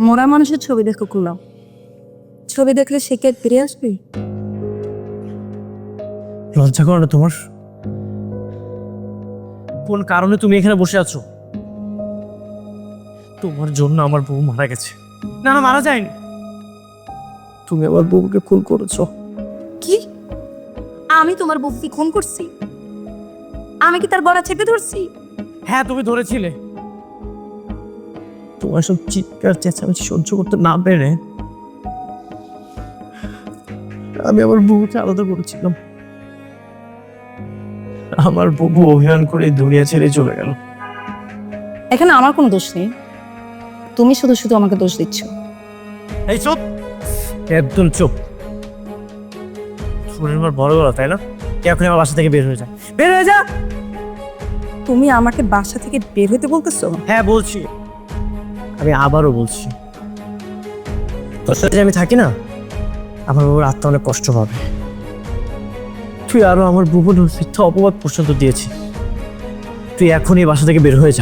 মরা মানুষের ছবি দেখো করলাম ছবি দেখলে সে কে ফিরে আসবে? লজ্জা করো না তোমার? কোন কারণে তুমি এখানে বসে আছো? তোমার জন্য আমার বউ মারা গেছে। না না মারা যায়নি। তুমি আমার বউকে খুন করেছ। কি? আমি তোমার বউকে খুন করছি? আমি কি তার গলা চেপে ধরছি? হ্যাঁ তুমি ধরেছিলে। তোমার সব চিৎকার চেঁচামেচি সহ্য করতে না পেরে আমি আমার বউকে আলাদা করেছিলাম। আমার বউ অভিমান করে দুনিয়া ছেড়ে চলে গেল। এখানে আমার কোনো দোষ নেই। তুমি শুধু শুধু আমাকে দোষ দিচ্ছ। এই চুপ! একদম চুপ। আমার বড় গলা তাই না? এখন আমার বাসা থেকে বের হয়ে যায়? বের হয়ে যা! তুমি আমাকে বাসা থেকে বের হতে বলতেছো? হ্যাঁ বলছি। আমি আবারও বলছি। আমি থাকি না, আমার বাবার আত্মা অনেক কষ্ট পাবে। তুই আরও আমার বুবুর শিক্ষা অপবাদ পর্যন্ত দিয়েছি তুই এখনই বাসা থেকে বের হয়ে যা।